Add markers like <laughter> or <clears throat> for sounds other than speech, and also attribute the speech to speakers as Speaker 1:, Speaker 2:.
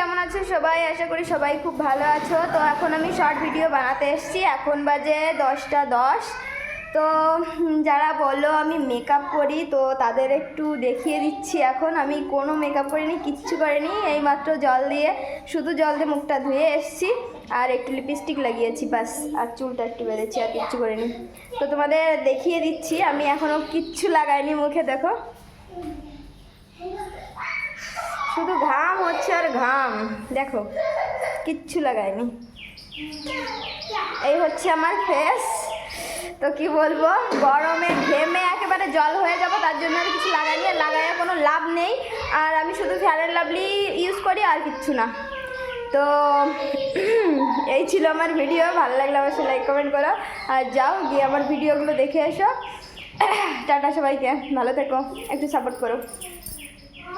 Speaker 1: কেমন আছো সবাই? আশা করি সবাই খুব ভালো আছো। তো এখন আমি শর্ট ভিডিও বানাতে এসেছি। এখন বাজে দশটা দশ। তো যারা বলল আমি মেকআপ করি, তো তাদের একটু দেখিয়ে দিচ্ছি এখন। আমি কোনো মেকআপ করিনি, কিচ্ছু করিনি। এইমাত্র জল দিয়ে, শুধু জল দিয়ে মুখটা ধুয়ে এসেছি। আর একটু লিপস্টিক লাগিয়েছি বাস আর চুলটা একটু বেঁধেছি, আর কিচ্ছু করিনি। তো তোমাদের দেখিয়ে দিচ্ছি। আমি এখনও কিচ্ছু লাগাইনি মুখে, দেখো। শুধু ঘাম হচ্ছে আর ঘাম। দেখো, কিচ্ছু লাগাইনি এই হচ্ছে আমার ফেস। তো কি বলব, গরমে ঘেমে একেবারে জল হয়ে যাব, তার জন্য আর কিছু লাগাইনি। আর লাগাইয়া কোনো লাভ নেই। আর আমি শুধু ফ্যানের লাভলি ইউজ করি আর কিচ্ছু না। তো <clears throat> এই ছিল আমার ভিডিও। ভালো লাগলে অবশ্যই লাইক, কমেন্ট করো। আর যাও, গিয়ে আমার ভিডিওগুলো দেখে এসো। <clears throat> টাটা সবাইকে। ভালো থেকো। একটু সাপোর্ট করো।